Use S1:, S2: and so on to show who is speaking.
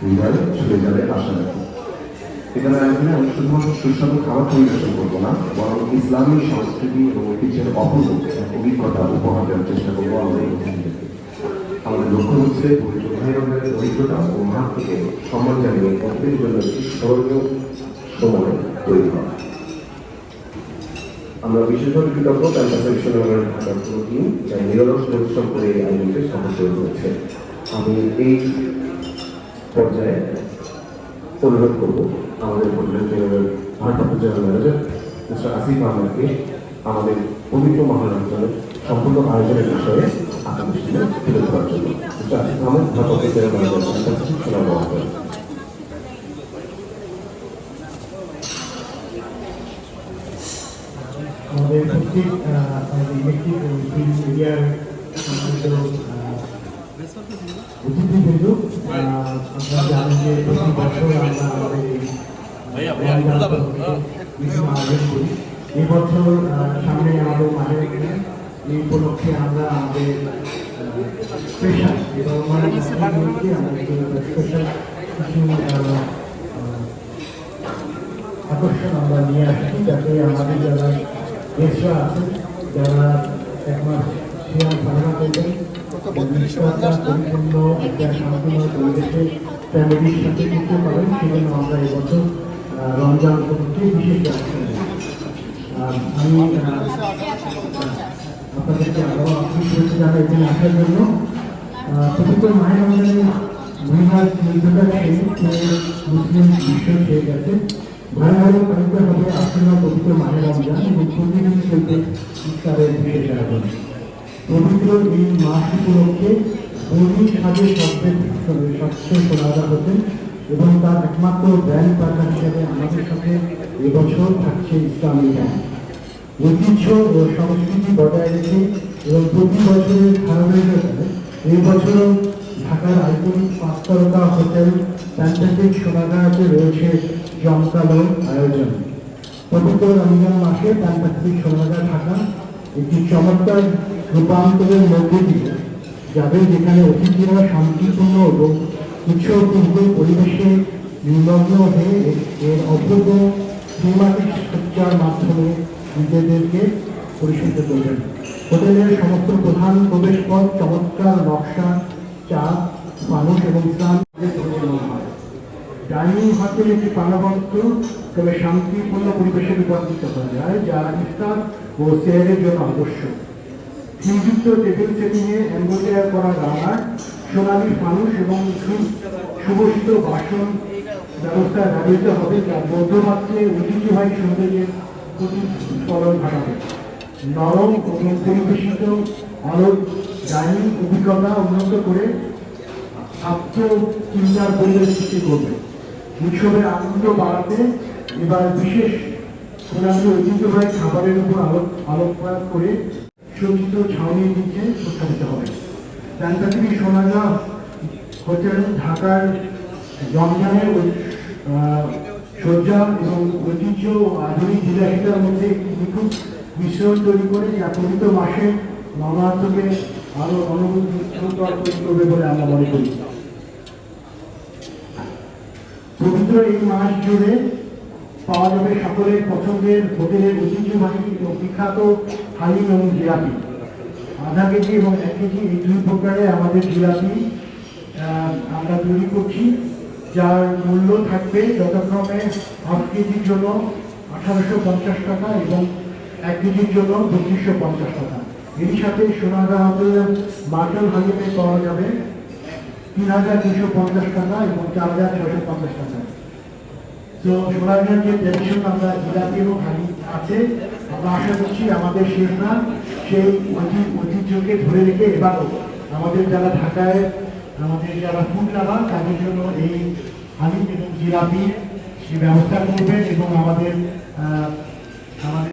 S1: হৃদয় ছুঁয়ে যাবে আশা রাখি এখানে আয়োজনে আমি শুধুমাত্র সুস্বাদু খাবার পরিবেশন করব না, বরং ইসলামী সংস্কৃতি এবং ঐতিহ্যের অপূর্ব এক অভিজ্ঞতা উপহার দেওয়ার চেষ্টা করব আমাদের আমাদের লক্ষ্য হচ্ছে অভিজ্ঞতা ও মাহাত্মকে সম্মান জানিয়ে প্রত্যেকের জন্য একটি স্মরণীয় সময় তৈরি করা। আমরা বিশেষভাবে কৃতজ্ঞ ক্যাম্পাস বিশ্ববিদ্যালয়ের ঢাকার পুরো টিম যারা নিরলস পরিশ্রম করে এই আয়োজনকে সফল তুলেছে আমি এই পর্যায়ে অনুরোধ করব আমাদের জেনারেল ভারপ্রাপ্ত জেনারেল ম্যানেজার, মিস্টার আসিফ আহমদকে আমাদের পবিত্র মহারাষ্ট্রের সম্পূর্ণ আয়োজনের বিষয়ে
S2: আমাদের প্রত্যেক ইলেকট্রিক এই বছর সামনে আমাদের মাঝে এই উপলক্ষে আমরা আমাদের স্পেশাল স্পেশাল আকর্ষণ আমরা নিয়ে আসছি যাতে আমাদের যারা গেস্টরা আছেন যারা একমাস সাধনা করবেন একটা শান্তিময় পরিবেশে ফ্যামিলির সাথে করতে পারেন সেজন্য আমরা এবছর রমজান। উপলক্ষে বিশেষ আমি আপনাদেরকে আরও আপনি করেছে যারা এখানে আসার জন্য পবিত্র মায়ের রমজানের সেই মুসলিম বিশ্ব হয়ে গেছে হবে আসন্ন পবিত্র মায়ের রমজান এবং প্রতিদিন এবং তার একমাত্র ব্র্যান্ড পার্টনার হিসেবে আমাদের সাথে এবছর থাকছে ইসলামী ব্যাংক। ঐতিহ্য ও সংস্কৃতি বজায় রেখে এবং প্রতি বছরের ব্যাপারে এই বছরও ঢাকার আইকনিক পাঁচ তারকা হোটেল ফ্যান্টাসিক সোনাগাঁতে রয়েছে জমকালো আয়োজন। পবিত্র রমজান মাসে ফ্যান্টাসিক সোনাগা ঢাকা একটি চমৎকার রূপান্তরের মধ্যে দিয়ে যাবে যেখানে অতিথিরা শান্তিপূর্ণ এবং উৎসবপূর্ণ পরিবেশে নিমগ্ন হয়ে এর অপূর্ব সিনেমাটিক সজ্জার মাধ্যমে নিজেদেরকে পরিশুদ্ধ করবেন। হোটেলের সমস্ত প্রধান প্রবেশপথ, চমৎকার নকশা, চা মানুষ এবং ইসলাম ডাইনিং হতে একটি প্রাণবন্ত তবে শান্তিপূর্ণ পরিবেশে রূপান্তরিত করা যায়, যা ইফতার ও সেয়ারের জন্য আবশ্যক থিমযুক্ত টেবিল সেটিংয়ে এম্বোডার করা রান্না সোনালি মানুষ এবং সুবসিত বাসন ব্যবস্থা ব্যবহৃত হবে, যা মধ্যমাত্রে ঐতিহ্যবাহী সৌন্দর্যের প্রতিফলন ঘটাবে। নরম এবং পরিবেশিত আলো ডাইনিং অভিজ্ঞতা উন্নত করে আত্মচিন্তার পরিবেশ সৃষ্টি করবে। উৎসবের আনন্দ বাড়াতে এবার বিশেষ প্রধানত ঐতিহ্যবাহী খাবারের উপর আলোক আলোকপাত করে সজ্জিত ছাউনির নিচে প্রস্তাবিত হবে। ফ্যান্টাসিক সোনাগা হোটেল ঢাকার রমজানের ঐ- আহ, সজ্জা এবং ঐতিহ্য আধুনিক বিলাসিতার মধ্যে একটি নিখুঁত মিশ্রণ তৈরি করে যা পবিত্র মাসে নবাত্মকে আরও অনুভূতি তৈরি করবে বলে আমরা মনে করি। পবিত্র এই মাস জুড়ে পাওয়া যাবে সকলের পছন্দের হোটেলের ঐতিহ্যবাহী এবং বিখ্যাত হালিম এবং জিলাপি। আধা কেজি এবং এক কেজি এই দুই প্রকারে আমাদের জিলাপি আমরা তৈরি করছি, যার মূল্য থাকবে যথাক্রমে হাফ কেজির জন্য আঠারোশো পঞ্চাশ টাকা এবং এক কেজির জন্য বত্রিশশো পঞ্চাশ টাকা। এর সাথে হোটেলের মাটন হালিমে পাওয়া যাবে তিন হাজার দুশো পঞ্চাশ টাকা এবং চার হাজার ছশো পঞ্চাশ টাকা। তো সোনারগাঁ যে ট্রেডিশন আমরা জিলাপি এবং হালি আছে, আমরা আশা করছি আমাদের শেফরা সেই ঐতি- ঐতিহ্যকে ধরে রেখে এবারও আমাদের যারা ঢাকায়, আমাদের যারা ফুড তাদের জন্য এই হালিম এবং জিলাপি ব্যবস্থা করবেন এবং আমাদের আমাদের